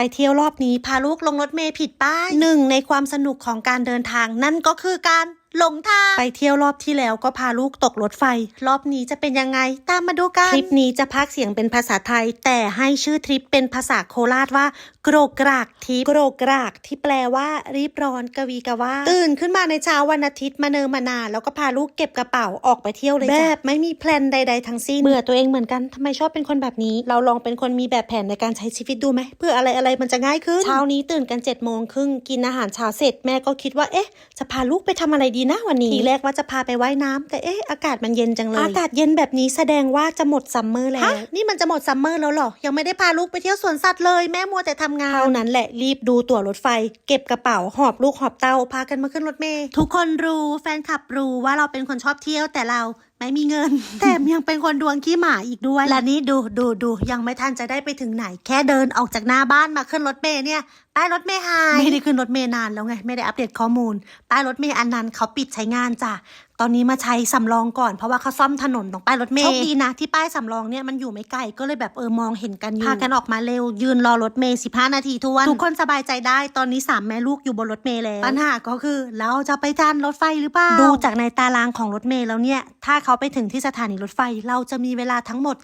ไปเที่ยวรอบนี้พาลูกลงรถเมล์ผิดป้ายหนึ่งในความสนุกของการเดินทางนั่นก็คือการหลงทางไปเที่ยวรอบที่แล้วก็พาลูกตกรถไฟ รอบนี้จะเป็นยังไง ตามมาดูกัน คลิปนี้จะพากเสียงเป็นภาษาไทย แต่ให้ชื่อทริปเป็นภาษาโคราชว่า กรกกรากทริปโกรกกรากที่แปลว่ารีบร้อนกวีกว่าตื่นขึ้นมาในเช้าวันอาทิตย์มาเนิมมานาแล้วก็พาลูกเก็บกระเป๋าออกไปเที่ยวเลยจ้ะแบบไม่มีแพลนใด ๆ ทั้งสิ้นเบื่อตัวเองเหมือนกันทำไมชอบเป็นคนแบบนี้ เราลองเป็นคนมีแบบแผนในการใช้ชีวิตดูไหมเพื่ออะไรอะไรมันจะง่ายขึ้นเช้านี้ตื่นกัน7จ็ดโมงครึ่งกินอาหารเช้าเสร็จแม่ก็คิดว่าเอ๊ะ จะพาลูกไปทำอะไรดีนะวันนี้ทีแรกว่าจะพาไปว่ายน้ำแต่เอ๊ะอากาศมันเย็นจังเลยอากาศเย็นแบบนี้แสดงว่าจะหมดซัมเมอร์แล้วนี่มันจะหมดซัมเมอร์แล้วเหรอยังไม่ได้พาลูกไปเที่ยวสวนสัตว์เลยแม่มัวแต่ทำงานเท่านั้นแหละรีบดูตั๋วรถไฟ เก็บกระเป๋าหอบลูกหอบเต้าพากันมาขึ้นรถเมล์ทุกคนรู้แฟนคลับรู้ว่าเราเป็นคนชอบเที่ยวแต่เราไม่มีเงินแถมยังเป็นคนดวงขี้หมาอีกด้วย และนี่ดูดูดูยังไม่ทันจะได้ไปถึงไหน แค่เดินออกจากหน้าบ้านมาขึ้นรถเมล์เนี่ยป้ายรถเมล์หายไม่ได้ขึ้นรถเมล์นานแล้วไง ไม่ได้อัปเดตข้อมูลป้ายรถเมล์อันนั้นเขาปิดใช้งานจ้ะ ตอนนี้มาใช้สำรองก่อนเพราะว่าเขาซ่อมถนนตรงป้ายรถเมล์โชคดีนะที่ป้ายสำรองเนี่ยมันอยู่ไม่ไกลก็เลยแบบเออมองเห็นกันอยู่พากันออกมาเร็วยืนรอรถเมล์15นาทีทวนทุกคนสบายใจได้ตอนนี้สามแม่ลูกอยู่บนรถเมล์แล้วปัญหาก็คือเราจะไปทันรถไฟหรือเปล่าดูจากในตารางของรถเมล์แล้วเนี่ยถ้าเขาไปถึงที่สถานีรถไฟเราจะมีเวลาทั้งหมด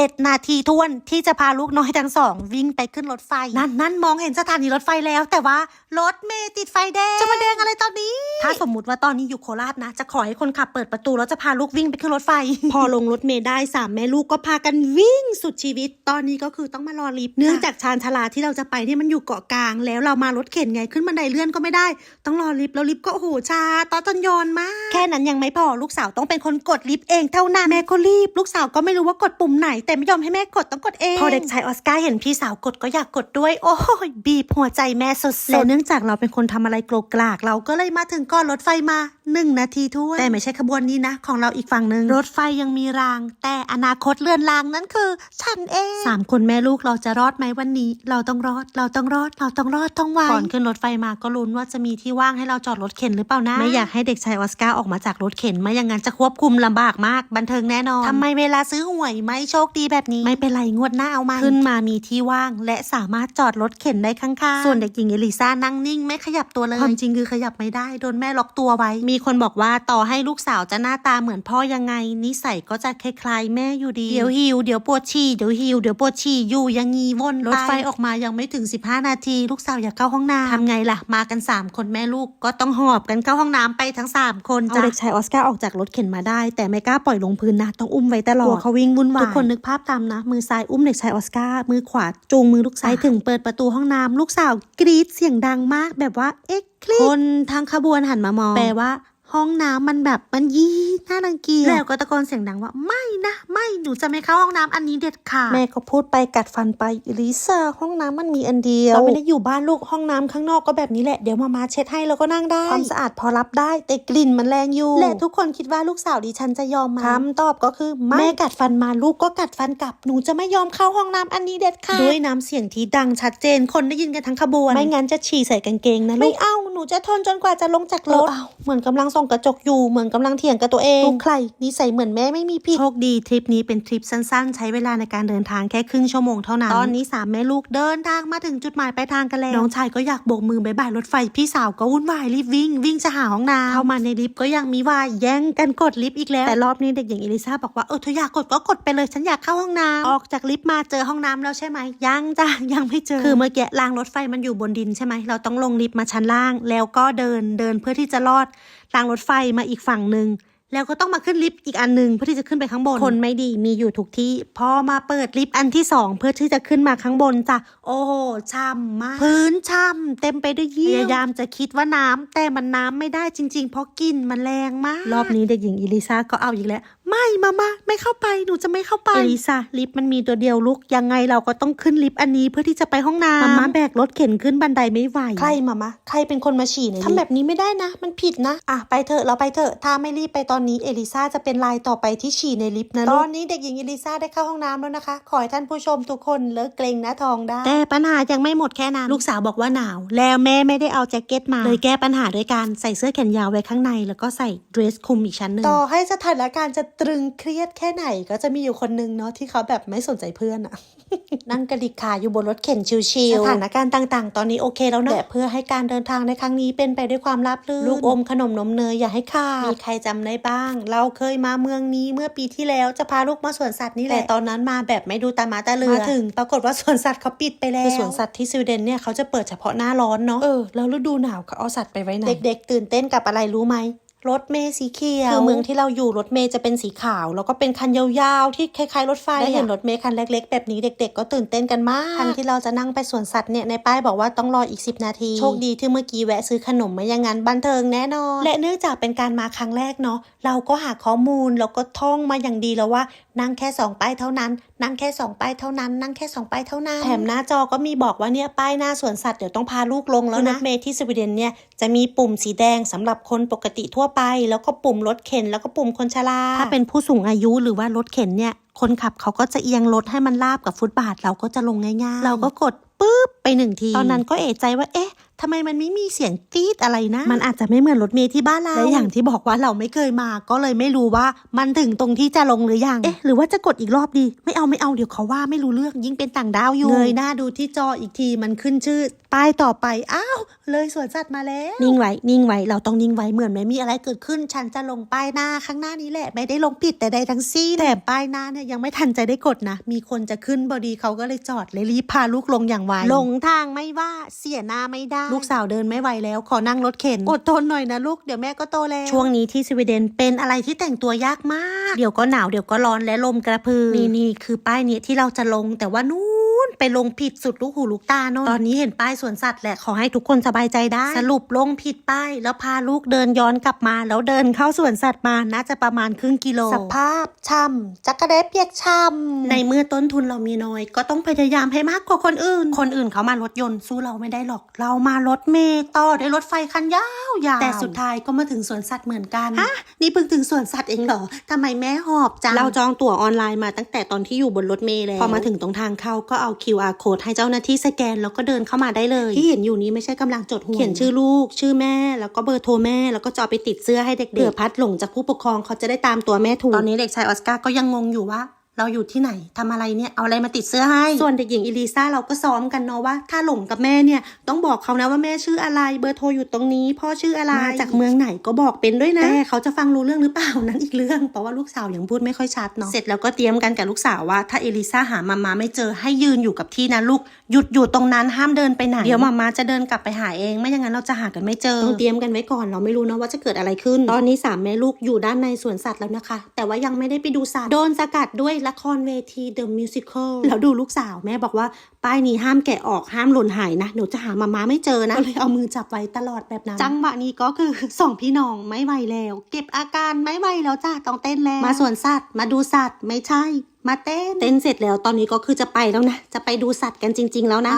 7 นาทีท้วนที่จะพาลูกน้อยทั้งสอง วิ่งไปขึ้นรถไฟ นั่นนั่นมองเห็นสถานีรถไฟแล้ว แต่ว่ารถเมย์ติดไฟแดงจะมาแดงอะไรตอนนี้ ถ้าสมมุติว่าตอนนี้อยู่โคราชนะ จะขอให้คนขับเปิดประตูแล้วจะพาลูกวิ่งไปขึ้นรถไฟ พอลงรถเมย์ได้สามแม่ลูกก็พากันวิ่งสุดชีวิต ตอนนี้ก็คือต้องมารอลิฟต์เนื่องจากชานชาลาที่เราจะไปที่มันอยู่เกาะกลาง แล้วเรามารถเข็นไงขึ้นบันไดเลื่อนก็ไม่ได้ ต้องรอลิฟต์แล้วลิฟต์ก็โอ้โหช้าตอนจนยอนมาก แค่นั้นยังไม่พอลูกสาวต้องเป็นคนกดลิฟต์เองเท่านั้นแม่ก็รีบ ลูกสาวก็ไม่รู้ว่ากดปุ่มไหนแต่ไม่ยอมให้แม่กดต้องกดเอง พอเด็กชายออสการ์เห็นพี่สาวกดก็อยากกดด้วย โอ้ยบีบหัวใจแม่สุดๆแล้วเนื่องจากเราเป็นคนทำอะไรโกรกกราก เราก็เลยมาถึงก่อนรถไฟมาหนึ่งนาทีทั่วนแต่ไม่ใช่ขบวนนี้นะ ของเราอีกฝั่งหนึ่งรถไฟยังมีราง แต่อนาคตเลื่อนรางนั้นคือ ฉันเองสามคนแม่ลูกเราจะรอดไหมวันนี้ เราต้องรอด เราต้องรอด เราต้องรอดต้องไหวก่อนขึ้นรถไฟมาก็ลุ้นว่าจะมีที่ว่างให้เราจอดรถเข็นหรือเปล่านะไม่อยากให้เด็กชายออสการ์ออกมาจากรถเข็นไม่อย่างนั้นจะควบคุมลำบากมาก บันเทิงแน่นอนทำไมเวลาซื้อหวยไม่โชคดีแบบนี้ไม่เป็นไรงวดหน้าเอามาขึ้นมามีที่ว่าง และสามารถจอดรถเข็นได้ข้างๆ ส่วนเด็กหญิงเอลิซ่านั่งนิ่งไม่ขยับตัวเลยความจริงคือขยับไม่ได้โดนแม่ล็อกตัวไว้ มีคนบอกว่าต่อให้ลูกสาวจะหน้าตาเหมือนพ่อยังไง นิสัยก็จะคล้ายๆแม่อยู่ดี เดี๋ยวหิวเดี๋ยวปวดฉี่เดี๋ยวหิวเดี๋ยวปวดฉี่อยู่อยังงีวนรถไฟออกมายังไม่ถึง 15 นาที ลูกสาวอยากเข้าห้องน้ำทำไงล่ะ มากัน 3 คนแม่ลูกก็ต้องหอบกันเข้าห้องน้ำไปทั้ง 3 คนจ้ะเอาเด็กชายออสการ์ออกจากรถเข็นมาได้ แต่ไม่กล้าปล่อยลงพื้นนะต้องอุ้มไว้ตลอดเขาวิ่งวุ่นวายทุกคนนึกภาพตามนะ มือซ้ายอุ้มเด็กชายออสการ์มือขวาจูงมือลูกสาวถึงเปิดประตูห้องน้ำลูกสาวกรีดเสียงดังมากแบบว่าเอ๊ะคลิคนทางขบวนหันมามองแปลว่า ห้องน้ำมันแบบมันยี่น่ารังเกียจแล้วก็ตะโกนเสียงดังว่าไม่นะไม่หนูจะไม่เข้าห้องน้ำอันนี้เด็ดขาดแม่ก็พูดไปกัดฟันไปลิซ่าห้องน้ำมันมีอันเดียวเราไม่ได้อยู่บ้านลูกห้องน้ำข้างนอกก็แบบนี้แหละเดี๋ยวมามาเช็ดให้แล้วก็นั่งได้ความสะอาดพอรับได้แต่กลิ่นมันแรงอยู่และทุกคนคิดว่าลูกสาวดิฉันจะยอมไหมคำตอบก็คือไม่แม่กัดฟันมาลูกก็กัดฟันกลับหนูจะไม่ยอมเข้าห้องน้ำอันนี้เด็ดขาดด้วยน้ำเสียงที่ดังชัดเจนคนได้ยินกันทั้งขบวน ไม่งั้นจะฉี่ใส่กางเกงนะลูกไม่เอาหนูจะทนจนกว่าจะลงจากรถเหมือนกำลังส่องกระจกอยู่เหมือนกำลังเถียงกับตัวเองลูกใครนิสัยเหมือนแม่ไม่มีผิดโชคดีทริปนี้เป็นทริปสั้นๆ ใช้เวลาในการเดินทางแค่ครึ่งชั่วโมงเท่านั้น ตอนนี้สามแม่ลูกเดินทางมาถึงจุดหมายปลายทางกันแล้วน้องชายก็อยากโบกมือบายบายรถไฟพี่สาวก็วุ่นวายรีบวิ่ง วิ่งจะหาห้องน้ำเข้ามาในลิฟต์ก็ยังมีวายแย่งกันกดลิฟต์อีกแล้วแต่รอบนี้เด็กหญิงเอลิซาบอกว่าเออเธออยากกดก็กดไปเลยฉันอยากเข้าห้องน้ำออกจากลิฟต์มาเจอห้องน้ำแล้วใช่ไหมยังจ้ะยังไม่เจอคือเมื่อกี้รางรถไฟมันอยู่บนดินใช่ไหมเราต้องลงลิฟต์มาชั้นล่าง แล้วก็เดินเดินเพื่อที่จะลอด รางรถไฟมาอีกฝั่งหนึ่ง แล้วก็ต้องมาขึ้นลิฟต์อีกอันหนึ่งเพื่อที่จะขึ้นไปข้างบน คนไม่ดีมีอยู่ทุกที่ พอมาเปิดลิฟต์อันที่สองเพื่อที่จะขึ้นมาข้างบนจ้ะโอ้โหช่ำมาก พื้นช่ำเต็มไปด้วยเยี่ยวพยายามจะคิดว่าน้ำแต่มันน้ำไม่ได้จริง ๆ เพราะกลิ่นมันแรงมาก รอบนี้เด็กหญิงอิลิซาก็เอาอีกแล้วไม่มามาไม่เข้าไปหนูจะไม่เข้าไปเอลิซาลิฟต์มันมีตัวเดียวลุกยังไงเราก็ต้องขึ้นลิฟต์อันนี้เพื่อที่จะไปห้องน้ำมามาแบกรถเข็นขึ้นบันไดไม่ไหวใครมามาใครเป็นคนมาฉี่ในทำแบบนี้ไม่ได้นะ มันผิดนะอะไปเถอะเราไปเถอะถ้าไม่รีบไปตอนอนนี้เอลิซาจะเป็นลายต่อไปที่ฉี่ในลิฟต์นะตอนนี้เด็กหญิงเอลิซาได้เข้าห้องน้ำแล้วนะคะ ขอให้ท่านผู้ชมทุกคนเลิกเกรงหน้าท้องได้ แต่ปัญหายังไม่หมดแค่นั้น ลูกสาวบอกว่าหนาว แล้วแม่ไม่ได้เอาแจ็คเก็ตมา เลยแก้ปัญหาด้วยการใส่เสื้อแขนยาวไว้ข้างใน แล้วก็ใส่เดรสคลุมอีกชั้นหนึ่งต่อให้สถานการณ์จะตรึงเครียดแค่ไหนก็จะมีอยู่คนนึงเนาะที่เขาแบบไม่สนใจเพื่อนอะนั่งกระดิกขาอยู่บนรถเข็นชิวๆสถานการณ์ต่างๆ ตอนนี้โอเคแล้วนะแต่เพื่อให้การเดินทางในครั้งนี้เป็นไปด้วยความราบรื่นลูกอมขนมนมเนยอย่าให้ขาดมีใครจำได้บ้างเราเคยมาเมืองนี้เมื่อปีที่แล้วจะพาลูกมาสวนสัตว์นี่แหละแต่ตอนนั้นมาแบบไม่ดูตามาตาเรือมาถึง ปรากฏว่าสวนสัตว์เขาปิดไปแล้วคือสวนสัตว์ที่สวีเดนเนี่ยเขาจะเปิดเฉพาะหน้าร้อนเนาะเออแล้วฤดูหนาวเขาเอาสัตว์ไปไว้ไหนเด็กๆตื่นเต้นกับอะไรรู้ไหม รถเมล์สีเขียวคือเมืองที่เราอยู่รถเมล์จะเป็นสีขาว แล้วก็เป็นคันยาวๆ ที่คล้ายๆรถไฟได้เห็นรถเมล์คันเล็ก ๆ แบบนี้เด็ก ๆ ก็ตื่นเต้นกันมาก คันที่เราจะนั่งไปสวนสัตว์เนี่ยในป้ายบอกว่าต้องรออีก 10 นาที โชคดีที่เมื่อกี้แวะซื้อขนมไม่อย่างนั้นบันเทิงแน่นอน และเนื่องจากเป็นการมาครั้งแรกเนาะเราก็หาข้อมูลแล้วก็ท่องมาอย่างดีแล้วว่านั่งแค่สองป้ายเท่านั้น นั่งแค่สองป้ายเท่านั้น นั่งแค่สองป้ายเท่านั้น แถมหน้าจอก็มีบอกว่าเนี่ยป้ายหน้าสวนสัตว์เดี๋ยวต้องพาลูกลงแล้วนะรถเมล์ที่สวีเดนเนี่ยจะมีปุ่มสีแดงสำหรับคนปกติทั่วไป แล้วก็ปุ่มรถเข็น แล้วก็ปุ่มคนชราถ้าเป็นผู้สูงอายุหรือว่ารถเข็นเนี่ยคนขับเขาก็จะเอียงรถให้มันราบกับฟุตบาท เราก็จะลงง่ายๆ เราก็กดปุ๊บไปหนึ่งที ตอนนั้นก็เอะใจว่าเอ๊ะ ทำไมมันไม่มีเสียงกรี๊ดอะไรนะ มันอาจจะไม่เหมือนรถเมล์ที่บ้านเราและอย่างที่บอกว่าเราไม่เคยมา ก็เลยไม่รู้ว่ามันถึงตรงที่จะลงหรือยัง เอ๊ะ หรือว่าจะกดอีกรอบดี ไม่เอาไม่เอาเดี๋ยวเขาว่าไม่รู้เรื่องยิ่งเป็นต่างดาวอยู่ เงยหน้าดูที่จออีกทีมันขึ้นชื่อป้ายต่อไป อ้าว เลยสวนสัตว์มาแล้ว นิ่งไว้ นิ่งไว้ เราต้องนิ่งไว้ เหมือนไม่มีอะไรเกิดขึ้น ฉันจะลงป้ายหน้าข้างหน้านี้แหละ ไม่ได้ลงผิดแต่ใดทั้งสิ้นแต่ป้ายหน้าเนี่ยยังไม่ทันใจได้กดนะ มีคนจะขึ้นบอดีเขาก็เลยจอดเลยรีบพาลูกลงอย่างไว ลงทางไม่ว่า เสียหน้าไม่ได้ลูกสาวเดินไม่ไหวแล้ว ขอนั่งรถเข็น อดทนหน่อยนะลูก เดี๋ยวแม่ก็โตแล้ว ช่วงนี้ที่สวีเดนเป็นอะไรที่แต่งตัวยากมาก เดี๋ยวก็หนาว เดี๋ยวก็ร้อนและลมกระพือ นี่นี่คือป้ายนี้ที่เราจะลงแต่ว่านู้น ไปลงผิดสุดลูกหูลูกตาโน่นตอนนี้เห็นป้ายสวนสัตว์แหละขอให้ทุกคนสบายใจได้ สรุปลงผิดป้าย แล้วพาลูกเดินย้อนกลับมา แล้วเดินเข้าสวนสัตว์มาน่าจะประมาณครึ่งกิโลสภาพช่ำจักระเดเปียกช่ำในเมื่อต้นทุนเรามีน้อย ก็ต้องพยายามให้มากกว่าคนอื่น คนอื่นเขามารถยนต์สู้เราไม่ได้หรอก เรามารถเมล์ต่อด้วยรถไฟคันยาวๆแต่สุดท้ายก็มาถึงสวนสัตว์เหมือนกันฮะนี่เพิ่งถึงสวนสัตว์เองเหรอทำไมแม่หอบจังเราจองตั๋วออนไลน์มาตั้งแต่ตอนที่อยู่บนรถเมล์แล้วพอมาถึงตรงทางเข้าก็เอา QR code ให้เจ้าหน้าที่สแกนแล้วก็เดินเข้ามาได้เลย ที่เห็นอยู่นี้ไม่ใช่กำลังจดหัวเขียนชื่อลูก ชื่อแม่ แล้วก็เบอร์โทรแม่ แล้วก็จะเอาไปติดเสื้อให้เด็กๆเผื่อพัดหลงจากผู้ปกครองเขาจะได้ตามตัวแม่ถูก ตอนนี้เด็กชายออสการ์ก็ยังงงอยู่ว่า เราอยู่ที่ไหนทำอะไรเนี่ยเอาอะไรมาติดเสื้อให้ ส่วนเด็กหญิงอีลิซ่าเราก็ซ้อมกันเนาะว่า ถ้าหลงกับแม่เนี่ยต้องบอกเขานะว่าแม่ชื่ออะไรเบอร์โทรอยู่ตรงนี้พ่อชื่ออะไรมาจากเมืองไหนก็บอกเป็นด้วยนะแต่เขาจะฟังรู้เรื่องหรือเปล่านั้นอีกเรื่องเพราะว่าลูกสาวยังพูดไม่ค่อยชัดเนาะเสร็จแล้วก็เตรียมกันกับลูกสาวว่าถ้าเอลิซ่าหามามาไม่เจอให้ยืนอยู่กับที่นะลูกหยุดอยู่ตรงนั้นห้ามเดินไปไหนเดี๋ยวมามาจะเดินกลับไปหาเอง ไม่อย่างนั้นเราจะหากันไม่เจอต้องเตรียมกันไว้ก่อนเราไม่รู้นะว่าจะเกิดอะไรขึ้น ตอนนี้สามแม่ลูกอยู่ด้านในสวนสัตว์แล้วนะคะ แต่ว่ายังไม่ได้ไปดูสัตว์โดนสกัดด้วยละครเวที The Musical แล้วดูลูกสาวแม่บอกว่า ป้ายนี้ห้ามแกะออกห้ามหล่นหายนะเดี๋ยวจะหามามาไม่เจอนะก็เลยเอามือจับไว้ตลอดแบบนั้น จังหวะนี้ก็คือสองพี่น้องไม่ไหวแล้ว เก็บอาการไม่ไหวแล้วจ้าต้องเต้นแล้วมาสวนสัตว์ มาดูสัตว์ไม่ใช่ มาเต้นเต้นเสร็จแล้วตอนนี้ก็คือจะไปแล้วนะจะไปดูสัตว์กันจริง ๆ แล้วนะ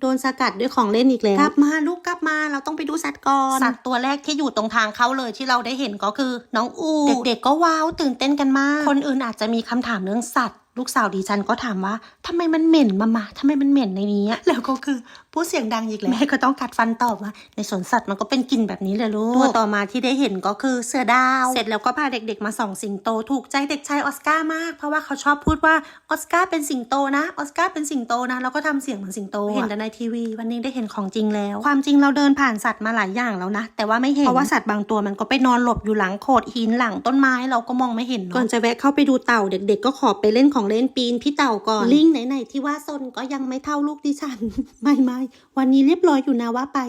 โดนสกัดด้วยของเล่นอีกแล้วกลับมาลูกกลับมาเราต้องไปดูสัตว์ก่อนสัตว์ตัวแรกที่อยู่ตรงทางเข้าเลยที่เราได้เห็นก็คือ น้องอูเด็กๆก็ว้าวตื่นเต้นกันมาก คนอื่นอาจจะมีคำถามเรื่องสัตว์ ลูกสาวดิฉันก็ถามว่าทำไมมันเหม็นมามาทำไมมันเหม็นในนี้อะแล้วก็คือพูดเสียงดังอีกแล้วแม่ก็ต้องกัดฟันตอบว่าในสวนสัตว์มันก็เป็นกลิ่นแบบนี้เลยลูกตัวต่อมาที่ได้เห็นก็คือเสือดาว เสร็จแล้วก็พาเด็กๆมาส่องสิงโตถูกใจเด็กชายออสการ์มาก เพราะว่าเขาชอบพูดว่าออสการ์เป็นสิงโตนะออสการ์เป็นสิงโตนะแล้วก็ทำเสียงเหมือนสิงโตเห็นแต่ในทีวี วันนี้ได้เห็นของจริงแล้ว ความจริงเราเดินผ่านสัตว์มาหลายอย่างแล้วนะ แต่ว่าไม่เห็นเพราะว่าสัตว์บางตัวมันก็ไปนอนหลบอยู่หลังโขดหินหลังต้นไม้เราก็มองไม่เห็นก่อนจะแวะเข้าไปดูเต่าเด็ก ๆ ก็ขอไปเล่นของเล่นปีนพี่เต่าก่อน ลิงไหนๆที่ว่าซนก็ยังไม่เท่าลูกดิฉัน ไม่ไม่วันนี้เรียบร้อยอยู่นะว่าไป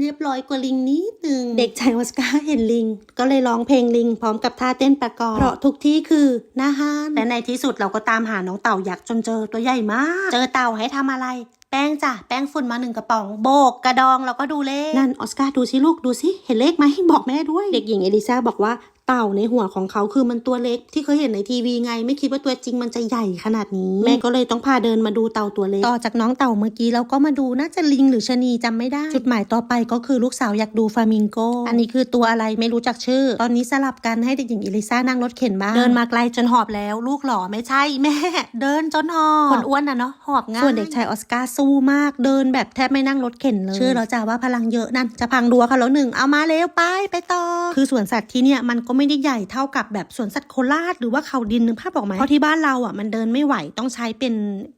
เรียบร้อยกว่าลิงนิดนึง เด็กชายออสการ์เห็นลิง ก็เลยร้องเพลงลิง พร้อมกับท่าเต้นประกอบเพราะทุกที่คือหน้าห้านและในที่สุดเราก็ตามหาน้องเต่ายักษ์จนเจอตัวใหญ่มาก เจอเต่าให้ทำอะไรแป้งจ้ะ แป้งฝุ่นมาหนึ่งกระป๋อง โบกกระดองแล้วก็ดูเลข นั่นออสการ์ดูสิลูกดูสิ เห็นเลขไหมบอกแม่ด้วย เด็กหญิงเอลิซาบอกว่า เต่าในหัวของเขาคือมันตัวเล็กที่เคยเห็นในทีวีไง ไม่คิดว่าตัวจริงมันจะใหญ่ขนาดนี้ แม่ก็เลยต้องพาเดินมาดูเต่าตัวเล็กต่อจากน้องเต่าเมื่อกี้เราก็มาดูน่าจะลิงหรือชะนีจำไม่ได้ จุดหมายต่อไปก็คือลูกสาวอยากดูฟลามิงโก อันนี้คือตัวอะไรไม่รู้จักชื่อ ตอนนี้สลับกันให้เด็กหญิงเอลิซ่านั่งรถเข็นบ้างเดินมาไกลจนหอบแล้ว ลูกหล่อไม่ใช่แม่ เดินจนหอบคนอ้วนนะเนาะหอบง่ายส่วนเด็กชายออสการ์สู้มาก เดินแบบแทบไม่นั่งรถเข็นเลยชื่อเราจะว่าพลังเยอะนั่นจะพังดัวเขาแล้วหนึ่งเอามาเร็วไปไปต่อ คือสวนสัตว์ที่เนี่ยมันก็ไม่ได้ใหญ่เท่ากับแบบสวนสัตว์โคราชหรือว่าเขาดินนึกภาพออกไหมเพราะที่บ้านเราอะมันเดินไม่ไหวต้องใช้เป็น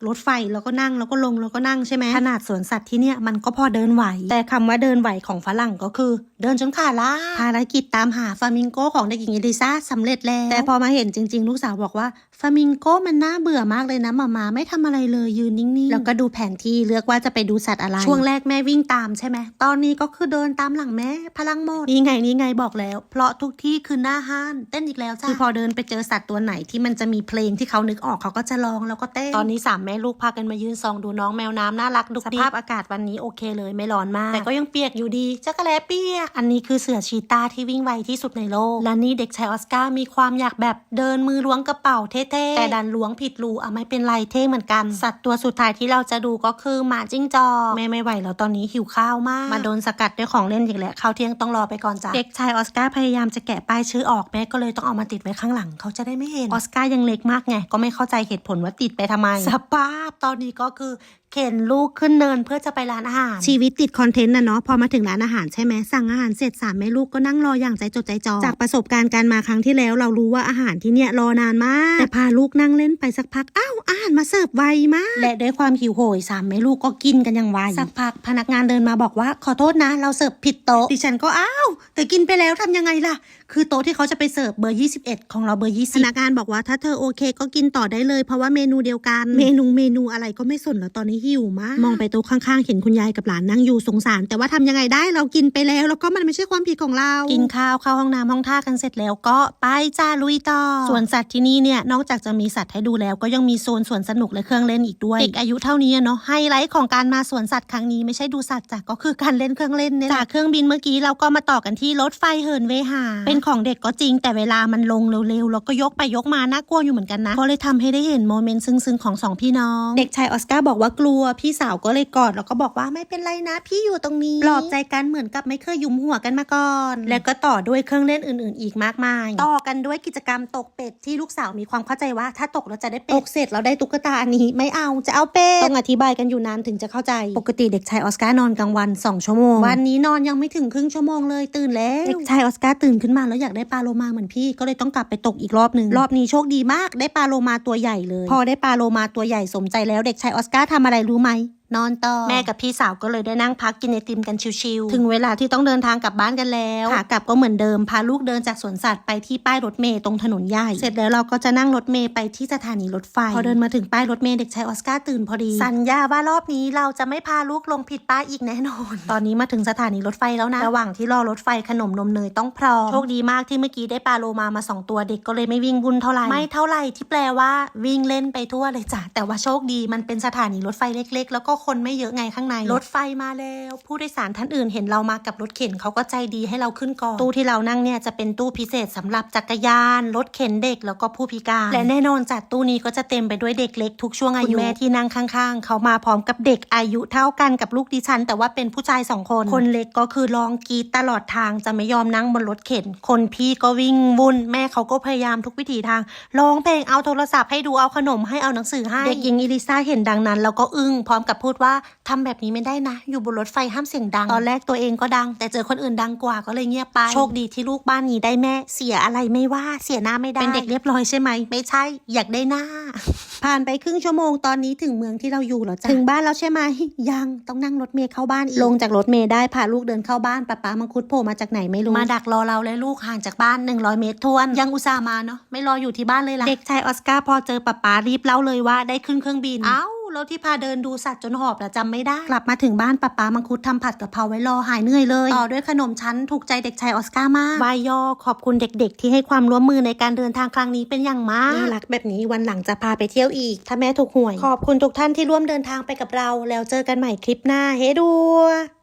รถไฟแล้วก็นั่งแล้วก็ลงแล้วก็นั่งใช่ไหมขนาดสวนสัตว์ที่เนี่ยมันก็พอเดินไหว แต่คำว่าเดินไหวของฝรั่งก็คือ เดินจนขาล้าภารกิจตามหาฟามิงโกของเด็กหญิงเอลิซาสำเร็จแล้วแต่พอมาเห็นจริง ๆ ลูกสาวบอกว่าฟามิงโกมันน่าเบื่อมากเลยนะหมามาไม่ทำอะไรเลยยืนนิ่งๆแล้วก็ดูแผนที่เลือกว่าจะไปดูสัตว์อะไร ช่วงแรกแม่วิ่งตามใช่ไหมตอนนี้ก็คือเดินตามหลังแม่พลังหมดนี่ไงนี่ไงบอกแล้ว เพราะทุกที่คือน้าห้านเต้นอีกแล้วจ้าคือพอเดินไปเจอสัตว์ตัวไหนที่มันจะมีเพลงที่เขานึกออกเขาก็จะร้องแล้วก็เต้นตอนนี้สามแม่ลูกพากันมายืนส่องดูน้องแมวน้ำน่ารักดุกดิกสภาพอากาศวันนี้โอเคเลยไม่ร้อนมาก แต่ก็ยังเปียกอยู่ดีจักรแลเปียก อันนี้คือเสือชีตาที่วิ่งไวที่สุดในโลก และนี่เด็กชายออสการ์มีความอยากแบบเดินมือล้วงกระเป๋าเท่ๆแต่ดันล้วงผิดรูอะไม่เป็นไรเท่เหมือนกัน สัตว์ตัวสุดท้ายที่เราจะดูก็คือหมาจิ้งจอกแม่ไม่ไหวแล้วตอนนี้หิวข้าวมาก มาโดนสกัดด้วยของเล่นอีกแล้วข้าวเที่ยงต้องรอไปก่อนจ้ะเด็กชายออสการ์พยายามจะแกะป้ายชื่อออกแม่ก็เลยต้องเอามาติดไว้ข้างหลังเขาจะได้ไม่เห็นออสการ์ยังเล็กมากไงก็ไม่เข้าใจเหตุผลว่าติดไปทำไมสภาพตอนนี้ก็คือ เข็นลูกขึ้นเนินเพื่อจะไปร้านอาหาร ชีวิตติดคอนเทนต์นะเนาะพอมาถึงร้านอาหารใช่ไหมสั่งอาหารเสร็จสามแม่ลูกก็นั่งรออย่างใจจดใจจ่อจากประสบการณ์การมาครั้งที่แล้ว เรารู้ว่าอาหารที่เนี่ยรอนานมาก แต่พาลูกนั่งเล่นไปสักพักอ้าวอาหารมาเสิร์ฟไวมาก และด้วยความหิวโหยสามแม่ลูกก็กินกันอย่างไวสักพักพนักงานเดินมาบอกว่าขอโทษนะ เราเสิร์ฟผิดโต๊ะดิฉันก็อ้าวแต่กินไปแล้วทำยังไงล่ะ คือโต๊ะที่เขาจะไปเสิร์ฟเบอร์ 21 ของเราเบอร์20พนักงานบอกว่าถ้าเธอโอเค ก็กินต่อได้เลย เพราะว่าเมนูเดียวกัน เมนูเมนูอะไรก็ไม่สนแล้วตอนนี้หิวมาก มองไปโต๊ะข้างๆ เห็นคุณยายกับหลานนั่งอยู่สงสาร แต่ว่าทำยังไงได้เรากินไปแล้ว แล้วก็มันไม่ใช่ความผิดของเรา กินข้าวเข้าห้องน้ำห้องท่ากันเสร็จแล้วก็ไปจ้าลุยต่อ ส่วนสัตว์ที่นี่เนี่ยนอกจากจะมีสัตว์ให้ดูแล้ว ก็ยังมีโซนสวนสนุกและเครื่องเล่นอีกด้วยเด็กอายุเท่านี้อะเนาะไฮไลท์ของการมาสวนสัตว์ครั้งนี้ไม่ใช่ดูสัตว์จ้ะก็คือการเล่นเครื่องเล่นเนี่ยจากเครื่องบินเมื่อกี้เราก็มาต่อกันที่รถไฟเหินเวหา เป็นของเด็กก็จริง แต่เวลามันลงเร็วๆแล้วก็ยกไปยกมาน่ากลัวอยู่เหมือนกันนะก็เลยทำให้ได้เห็นโมเมนต์ซึ้งๆของสองพี่น้อง เด็กชายออสการ์บอกว่ากลัวพี่สาวก็เลยกอดแล้วก็บอกว่าไม่เป็นไรนะ พี่อยู่ตรงนี้ปลอบใจกันเหมือนกับไม่เคยยุมหัวกันมาก่อน แล้วก็ต่อด้วยเครื่องเล่นอื่นๆ อีกมากมาย ต่อกันด้วยกิจกรรมตกเป็ดที่ลูกสาวมีความเข้าใจว่า ถ้าตกแล้วจะได้เป็ดตกเสร็จเราได้ตุ๊กตาอันนี้ไม่เอาจะเอาเป็ดต้องอธิบายกันอยู่นานถึงจะเข้าใจ ปกติเด็กชายออสการ์นอนกลางวัน2ชั่วโมงวันนี้นอนยังไม่ถึงครึ่งชั่วโมงเลยตื่นแล้วเด็กชายออสการ์ตื่นขึ้นมาแล้วอยากได้ปลาโลมาเหมือนพี่ก็เลยต้องกลับไปตกอีกรอบหนึ่งรอบนี้โชคดีมากได้ปลาโลมาตัวใหญ่เลย พอได้ปลาโลมาตัวใหญ่สมใจแล้วเด็กชายออสการ์ทำอะไรรู้ไหม นอนต่อ แม่กับพี่สาวก็เลยได้นั่งพักกินไอติมกันชิวๆถึงเวลาที่ต้องเดินทางกลับบ้านกันแล้วขากลับก็เหมือนเดิมพาลูกเดินจากสวนสัตว์ไปที่ป้ายรถเมล์ตรงถนนใหญ่เสร็จแล้วเราก็จะนั่งรถเมล์ไปที่สถานีรถไฟ พอเดินมาถึงป้ายรถเมล์เด็กชายออสการ์ตื่นพอดี สัญญาว่ารอบนี้เราจะไม่พาลูกลงผิดป้ายอีกแน่นอน ตอนนี้มาถึงสถานีรถไฟแล้วนะระหว่างที่รอรถไฟขนมนมเนยต้องพร้อมโชคดีมากที่เมื่อกี้ได้ปลาโลมามาสองตัวเด็กก็เลยไม่วิ่งวุ่นเท่าไหร่ไม่เท่าไหร่ที่แปลว่าวิ่งเล่นไปทั่วเลยจ้ะแต่ว่าโชคดีมันเป็นสถานีรถไฟเล็ก ๆ แล้วก็คนไม่เยอะไงข้างใน รถไฟมาแล้ว ผู้โดยสารท่านอื่นเห็นเรามากับรถเข็นเขาก็ใจดีให้เราขึ้นก่อน ตู้ที่เรานั่งเนี่ยจะเป็นตู้พิเศษสำหรับจักรยาน รถเข็นเด็กแล้วก็ผู้พิการ และแน่นอนจัดตู้นี้ก็จะเต็มไปด้วยเด็กเล็กทุกช่วงอายุคุณแม่ที่นั่งข้างๆ เขามาพร้อมกับเด็กอายุเท่ากันกับลูกดิฉัน แต่ว่าเป็นผู้ชายสองคน คนเล็กก็คือร้องกรีดตลอดทางจะไม่ยอมนั่งบนรถเข็น คนพี่ก็วิ่งวุ่นแม่เขาก็พยายามทุกวิถีทางร้องเพลงเอาโทรศัพท์ให้ดูเอาขนมให้เอาหนังสือให้เด็กหญิงอีลิซ่าเห็นดังนั้นแล้วก็อึ้งพร้อมกับพูดว่าทำแบบนี้ไม่ได้นะ อยู่บนรถไฟห้ามเสียงดัง ตอนแรกตัวเองก็ดัง แต่เจอคนอื่นดังกว่าก็เลยเงียบไป โชคดีที่ลูกบ้านนี้ได้แม่ เสียอะไรไม่ว่าเสียหน้าไม่ได้ เป็นเด็กเรียบร้อยใช่ไหม ไม่ใช่ อยากได้หน้า ผ่านไปครึ่งชั่วโมงตอนนี้ถึงเมืองที่เราอยู่แล้วจ้ะ ถึงบ้านแล้วใช่ไหม ยังต้องนั่งรถเมล์เข้าบ้านอีก ลงจากรถเมล์ได้พาลูกเดินเข้าบ้านป้าป้ามังคุดโผล่มาจากไหนไม่รู้ มาดักรอเราและลูกห่างจากบ้าน 100 เมตรทวน ยังอุตส่าห์มาเนาะ ไม่รออยู่ที่บ้านเลยล่ะ เด็กชายออสการ์พอเจอป้าป้ารีบเล่าเลยว่าได้ขึ้นเครื่องบิน เอ้า แล้วที่พาเดินดูสัตว์จนหอบละจำไม่ได้ กลับมาถึงบ้านป้าป้ามังคุดทำผัดกะเพราไว้รอหายเหนื่อยเลย ต่อด้วยขนมชั้นถูกใจเด็กชายออสการ์มากวายยอขอบคุณเด็กๆ ที่ให้ความร่วมมือในการเดินทางครั้งนี้เป็นอย่างมากน่ารักแบบนี้วันหลังจะพาไปเที่ยวอีก ถ้าแม่ถูกหวย ขอบคุณทุกท่านที่ร่วมเดินทางไปกับเรา แล้วเจอกันใหม่คลิปหน้าเฮ้ดัว